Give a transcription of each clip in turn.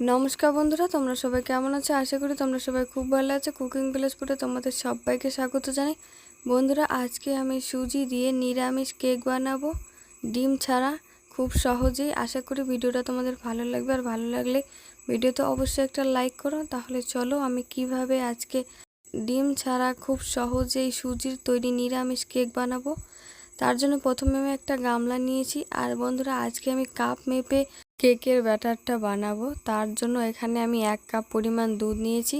নমস্কার বন্ধুরা, তোমরা সবাই কেমন আছো? আশা করি তোমরা সবাই খুব ভালো আছো। কুকিং ফুডে তোমাদের সবাইকে স্বাগত জানাই। বন্ধুরা, আজকে আমি সুজি দিয়ে নিরামিষ কেক বানাবো। ডিম ছাড়া খুব সহজেই। আশা করি ভিডিওটা তোমাদের ভালো লাগবে। আর ভালো লাগলে ভিডিওতে অবশ্যই একটা লাইক করো। তাহলে চলো আমি কীভাবে আজকে ডিম ছাড়া খুব সহজেই সুজির তৈরি নিরামিষ কেক বানাবো। তার জন্য প্রথমে আমি একটা গামলা নিয়েছি। আর বন্ধুরা, আজকে আমি কাপ মেপে কেকের ব্যাটারটা বানাবো। তার জন্য এখানে আমি এক কাপ পরিমাণ দুধ নিয়েছি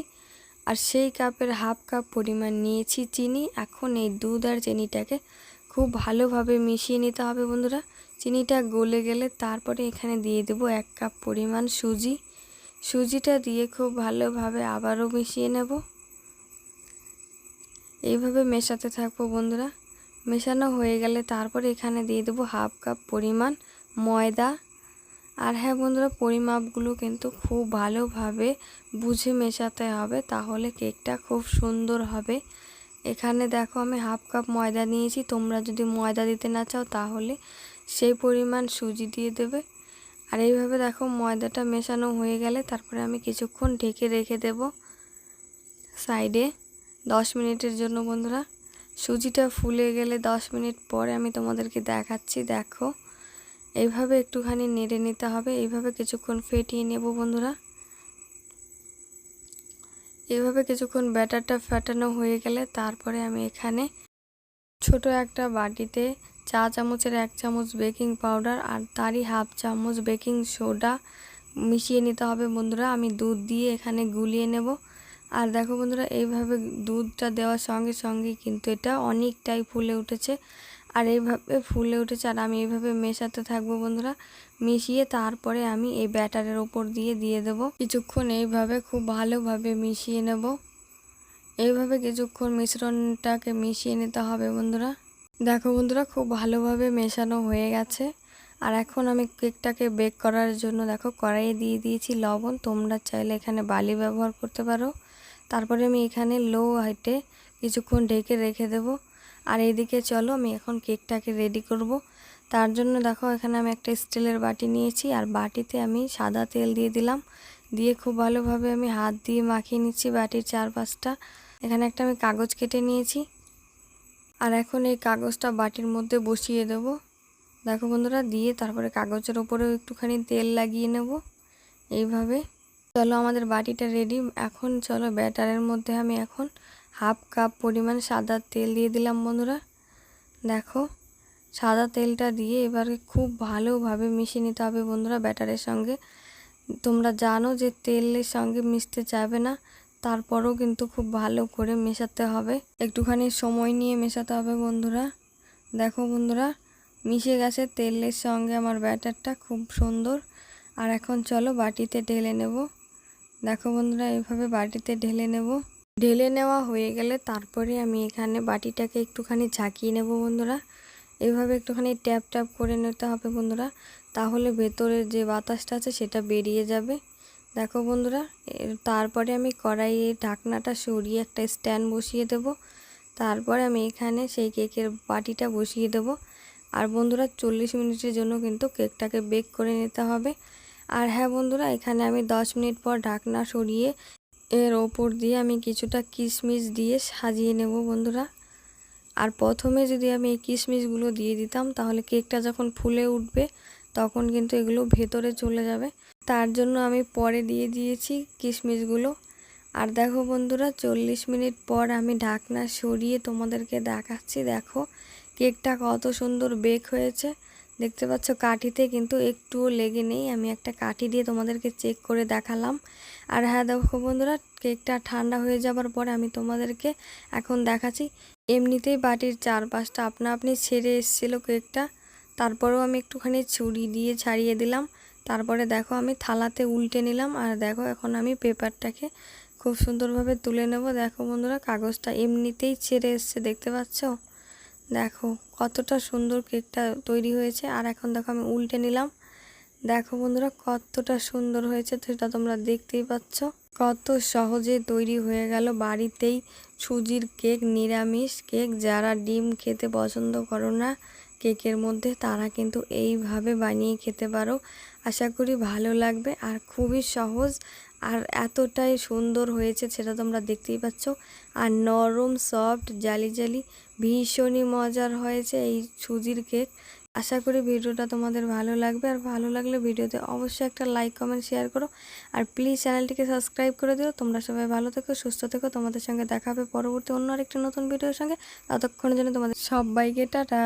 আর সেই কাপের হাফ কাপ পরিমাণ নিয়েছি চিনি। এখন এই দুধ আর চিনিটাকে খুব ভালোভাবে মিশিয়ে নিতে হবে বন্ধুরা। চিনিটা গলে গেলে তারপরে এখানে দিয়ে দেব এক কাপ পরিমাণ সুজি। সুজিটা দিয়ে খুব ভালোভাবে আবারও মিশিয়ে নেব। এইভাবে মেশাতে থাকব বন্ধুরা। মেশানো হয়ে গেলে তারপরে এখানে দিয়ে দেবো হাফ কাপ পরিমাণ ময়দা। আর হ্যাঁ বন্ধুরা, পরিমাপগুলো কিন্তু খুব ভালোভাবে বুঝে মেশাতে হবে, তাহলে কেকটা খুব সুন্দর হবে। এখানে দেখো আমি হাফ কাপ ময়দা নিয়েছি, তোমরা যদি ময়দা দিতে না চাও তাহলে সেই পরিমাণ সুজি দিয়ে দেবে। আর এইভাবে দেখো ময়দাটা মেশানো হয়ে গেলে তারপরে আমি কিছুক্ষণ ঢেকে রেখে দেব সাইডে দশ মিনিটের জন্য বন্ধুরা। সুজিটা ফুলে গেলে দশ মিনিট পরে আমি তোমাদেরকে দেখাচ্ছি, দেখো। এইভাবে একটুখানি নেড়ে নিতে হবে। এইভাবে কিছুক্ষণ ফেটিয়ে নেব বন্ধুরা। এইভাবে কিছুক্ষণ ব্যাটারটা ফেটানো হয়ে গেলে তারপরে আমি এখানে ছোট একটা বাটিতে চা চামচের এক চামচ বেকিং পাউডার আর তারই হাফ চামচ বেকিং সোডা মিশিয়ে নিতে হবে বন্ধুরা। আমি দুধ দিয়ে এখানে গুলিয়ে নেব। আর দেখো বন্ধুরা, এইভাবে দুধটা দেওয়ার সঙ্গে সঙ্গে কিন্তু এটা অনেকটাই ফুলে উঠেছে। আর এইভাবে ফুলে উঠেছে আর আমি এইভাবে মেশাতে থাকব বন্ধুরা। মিশিয়ে তারপরে আমি এই ব্যাটারের ওপর দিয়ে দিয়ে দেব। কিছুক্ষণ এইভাবে খুব ভালোভাবে মিশিয়ে নেব। এইভাবে কিছুক্ষণ মিশ্রণটাকে মিশিয়ে নিতে হবে বন্ধুরা। দেখো বন্ধুরা, খুব ভালোভাবে মেশানো হয়ে গেছে। আর এখন আমি কেকটাকে বেক করার জন্য দেখো কড়াইয়ে দিয়ে দিয়েছি লবণ। তোমরা চাইলে এখানে বালি ব্যবহার করতে পারো। তারপরে আমি এখানে লো হাইটে কিছুক্ষণ ঢেকে রেখে দেবো। আর এইদিকে চলো, আমি এখন কেকটাকে রেডি করব। তার জন্য দেখো, এখানে আমি একটা স্টিলের বাটি নিয়েছি, আর বাটিতে আমি সাদা তেল দিয়ে দিলাম। দিয়ে খুব ভালোভাবে আমি হাত দিয়ে মাখিয়ে নিচ্ছি বাটির চারপাশটা। এখানে একটা আমি কাগজ কেটে নিয়েছি। আর এখন এই কাগজটা বাটির মধ্যে বসিয়ে দেব। দেখো বন্ধুরা, দিয়ে তারপরে কাগজের ওপরেও একটুখানি তেল লাগিয়ে নেব। এইভাবে। চলো, আমাদের বাটিটা রেডি এখন চলো, ব্যাটারের মধ্যে আমি এখন হাফ কাপ পরিমাণ সাদা তেল দিয়ে দিলাম বন্ধুরা। দেখো, সাদা তেলটা দিয়ে এবারে খুব ভালোভাবে মিশিয়ে নিতে হবে বন্ধুরা ব্যাটারের সঙ্গে। তোমরা জানো যে তেলের সঙ্গে মিশতে চাইবে না, তারপরও কিন্তু খুব ভালো করে মেশাতে হবে। একটুখানি সময় নিয়ে মেশাতে হবে বন্ধুরা। দেখো বন্ধুরা, মিশে গেছে তেলের সঙ্গে আমার ব্যাটারটা, খুব সুন্দর। আর এখন চলো বাটিতে ঢেলে নেব। দেখো বন্ধুরা, এইভাবে বাটিতে ঢেলে নেব। ঢেলে নেওয়া হয়ে গেলে তারপরে আমি এখানে বাটিটাকে একটুখানি ঝাঁকিয়ে নেব বন্ধুরা। এভাবে একটুখানি ট্যাপ ট্যাপ করে নিতে হবে বন্ধুরা। তাহলে ভেতরের যে বাতাসটা আছে সেটা বেরিয়ে যাবে। দেখো বন্ধুরা তারপরে আমি কড়াইয়ে ঢাকনাটা সরিয়ে একটা স্ট্যান্ড বসিয়ে দেব। তারপরে আমি এখানে সেই কেকের বাটিটা বসিয়ে দেব। আর বন্ধুরা, চল্লিশ মিনিটের জন্য কিন্তু কেকটাকে বেক করে নিতে হবে। আর হ্যাঁ বন্ধুরা, এখানে আমি দশ মিনিট পর ঢাকনা সরিয়ে এর ওপর দিয়ে আমি কিছুটা কিশমিশ দিয়ে সাজিয়ে নেব বন্ধুরা। আর প্রথমে যদি আমি এই কিশমিশগুলো দিয়ে দিতাম, তাহলে কেকটা যখন ফুলে উঠবে, তখন কিন্তু এগুলো ভেতরে চলে যাবে। তার জন্য আমি পরে দিয়ে দিয়েছি কিশমিশগুলো। আর দেখো বন্ধুরা, চল্লিশ মিনিট পর আমি ঢাকনা সরিয়ে তোমাদেরকে দেখাচ্ছি। দেখো, কেকটা কত সুন্দর বেক হয়েছে। দেখতে পাচ্ছ কাঠিতে কিন্তু একটুও লেগে নেই। আমি একটা কাঠি দিয়ে তোমাদেরকে চেক করে দেখালাম। আর হ্যাঁ দেখো বন্ধুরা কেকটা ঠান্ডা হয়ে যাবার পরে আমি তোমাদেরকে এখন দেখাচ্ছি। এমনিতেই বাটির চারপাশটা আপনা আপনি ছেড়ে এসেছিল কেকটা তারপরেও আমি একটুখানি ছুরি দিয়ে ছাড়িয়ে দিলাম। তারপরে দেখো আমি থালাতে উল্টে নিলাম। আর দেখো এখন আমি পেপারটাকে খুব সুন্দরভাবে তুলে নেব। দেখো বন্ধুরা, কাগজটা এমনিতেই ছেড়ে এসছে, দেখতে পাচ্ছ? দেখো, কতটা সুন্দর কেকটা তৈরি হয়েছে। আর এখন দেখো আমি উল্টে নিলাম। দেখো বন্ধুরা, কতটা সুন্দর হয়েছে সেটা তোমরা দেখতেই পাচ্ছ। কত সহজে তৈরি হয়ে গেল বাড়িতেই সুজির কেক, নিরামিষ কেক। যারা ডিম খেতে পছন্দ করো না কেকের মধ্যে তারা কিন্তু এইভাবে বানিয়ে খেতে পারো। আশা করি ভালো লাগবে আর খুবই সহজ আর এতটাই সুন্দর হয়েছে সেটা তোমরা দেখতেই পাচ্ছ। আর নরম সফট জালি জালি, ভীষণই মজার হয়েছে এই সুজির কেক। আশা করি ভিডিওটা তোমাদের ভালো লাগবে আর ভালো লাগলে ভিডিওতে অবশ্যই একটা লাইক কমেন্ট শেয়ার করো। আর প্লিজ চ্যানেলটিকে সাবস্ক্রাইব করে দিও। তোমরা সবাই ভালো থেকো, সুস্থ থেকো। তোমাদের সঙ্গে দেখা হবে পরবর্তী অন্য আরেকটি নতুন ভিডিওর সঙ্গে। ততক্ষণের জন্য তোমাদের সবাইকে টাটা।